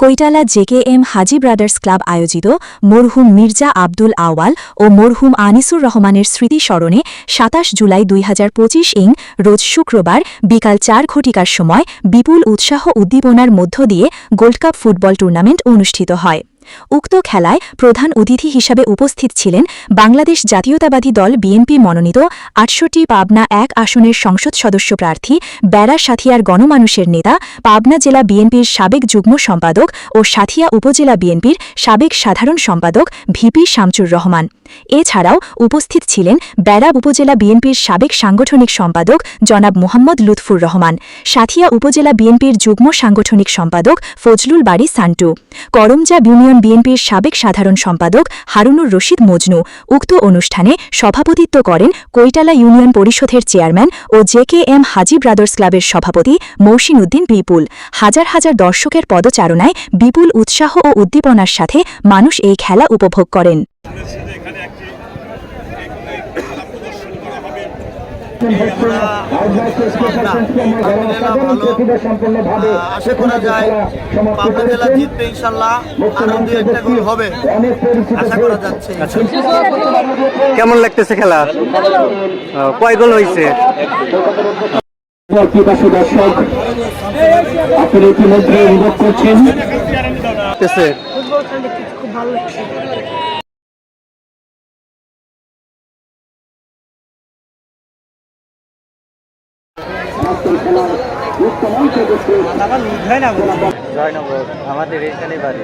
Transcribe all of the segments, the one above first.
Koitala JK M Haji brothers club আয়োজিত মরহুম মির্জা আব্দুল আওয়াল ও মরহুম আনিসুর রহমানের স্মৃতি স্মরণে সাতাশ জুলাই দুই হাজার পঁচিশ ইং রোজ শুক্রবার বিকাল চার ঘটিকার সময় বিপুল উৎসাহ উদ্দীপনার মধ্য দিয়ে গোল্ডকাপ ফুটবল টুর্নামেন্ট অনুষ্ঠিত হয়। উক্ত খেলায় প্রধান অতিথি হিসাবে উপস্থিত ছিলেন বাংলাদেশ জাতীয়তাবাদী দল বিএনপি মনোনীত আটষট্টি পাবনা এক আসনের সংসদ সদস্য প্রার্থী বেড়া সাথিয়ার গণমানুষের নেতা, পাবনা জেলা বিএনপির সাবেক যুগ্ম সম্পাদক ও সাথিয়া উপজেলা বিএনপির সাবেক সাধারণ সম্পাদক ভিপি শামচুর রহমান। এছাড়াও উপস্থিত ছিলেন বেড়া উপজেলা বিএনপির সাবেক সাংগঠনিক সম্পাদক জনাব মোহাম্মদ লুৎফুর রহমান, সাথিয়া উপজেলা বিএনপির যুগ্ম সাংগঠনিক সম্পাদক ফজলুল বাড়ি সান্টু, করমজা ইউনিয়ন বিএনপির সাবেক সাধারণ সম্পাদক হারুনুর রশিদ মজনু উক্ত অনুষ্ঠানে সভাপতিত্ব করেন কৈটালা ইউনিয়ন পরিষদের চেয়ারম্যান ও জেকে এম হাজি ব্রাদার্স ক্লাবের সভাপতি মৌসিন উদ্দিন বিপুল। হাজার হাজার দর্শকের পদচারণায় বিপুল উৎসাহ ও উদ্দীপনার সাথে মানুষ এই খেলা উপভোগ করেন এখানে একটি খেলা প্রদর্শন করা হবে আশা করা যায় পাবনা জেলা জিতবে ইনশাল্লাহ একটা গোল হবে আশা করা যাচ্ছে কেমন লাগতেছে খেলা? কয় গোল হয়েছে? দর্শক আপনি ইতিমধ্যে অনুভব করছেন। লাগতেছে জয়নগর আমাদের এখানে বাড়ি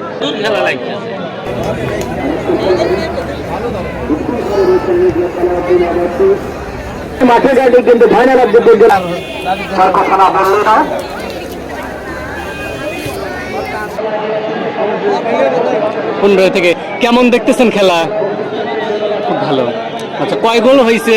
মাঠে গাড়ি কিন্তু ভয় না লাগবে পনেরো থেকে কেমন দেখতেছেন খেলা? খুব ভালো। আচ্ছা কয় গোল হয়েছে?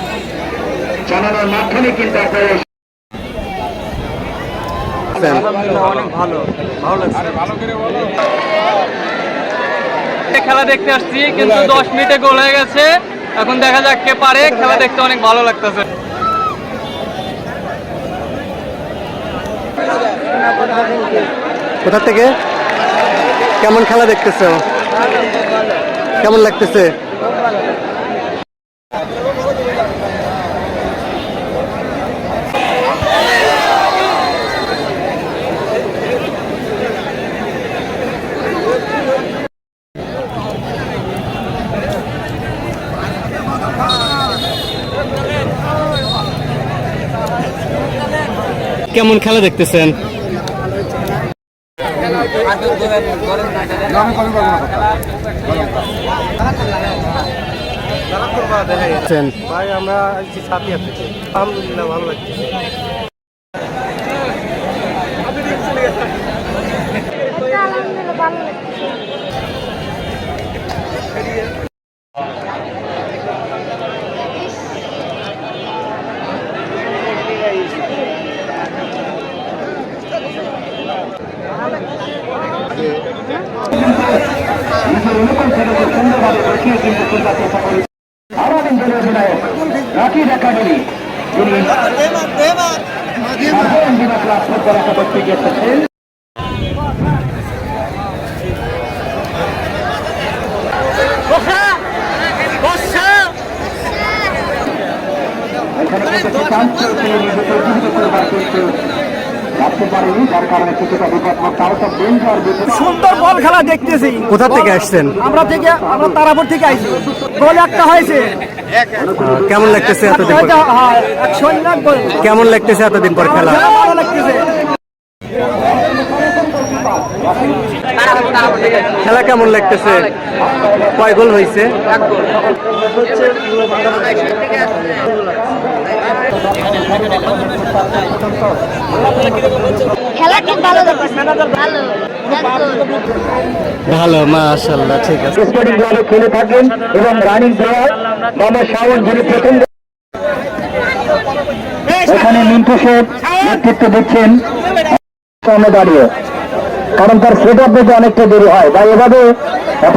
জানানোর মাধ্যমে কিন্তু আপনারা অনেক ভালো ভালো লাগছে। খেলা দেখতে আসছি কিন্তু দশ মিনিটে গোল হয়ে গেছে। এখন দেখা যাক কে পারে খেলা দেখতে অনেক ভালো লাগতেছে। কোথা থেকে? কেমন খেলা দেখতেছো? কেমন লাগতেছে? কেমন খেলা দেখতেছেন? ভাই আমরা আলহামদুলিল্লাহ ভালো লাগছে নিজের অনুকূল সুন্দরভাবে দেখিয়ে কিন্তু খেলবার চেষ্টা করি আমাদের দলের অধিনায়ক রাকিব একাডেমি যিনি ক্লাস ফুটবল একাদশ থেকে এখানে কিন্তু পারেনি যার কারণে কিছুটা বিপদ ডেঞ্জার সুন্দর বল খেলা দেখতেছি। কোথা থেকে আসছেন? আমরা থেকে আমরা তারাপুর থেকে আইছি। গোল একটা হয়েছে। কেমন লাগতেছে এতদিন পর? একশো কেমন লাগতেছে এতদিন পর খেলা? ভালো লাগতেছে। খেলা কেমন লাগতেছে? কয় গোল হয়েছে? খেলা খুব ভালো ভালো ভালো মাশাল্লাহ ঠিক আছে। স্পোর্টিং ক্লাবে খেলে থাকেন এবং রানিং প্লেয়ার মোহাম্মদ শাওন যিনি প্রথম এখানে মিন্টু শেখ নেতৃত্ব দিচ্ছেন। সামনে দাঁড়িয়ে। কারণ তার সেট আপ পেতে অনেকটা দেরি হয়। বা এভাবে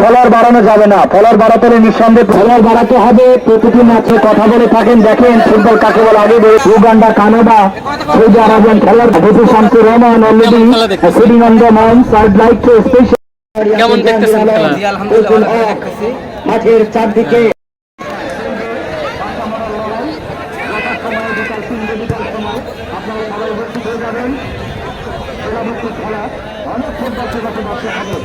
ফলার বাড়ানো যাবে না। ফলার বাড়াতে হলে নিঃসন্দেহ ফলার বাড়াতে হবে। প্রতিটি ম্যাচে কথা বলে থাকেন দেখেন ফুটবল কাকে বলে আগে উগান্ডা কানাডা সৌদি আরবিয়ান খেলার ভূপু শান্তি Rahman already seeding on the mount side like to special কেমন দেখতেছেন আলহামদুলিল্লাহ মাঠের চারদিকে আপনারা অনেক ফুটবল ছিল মাঠে থাকবে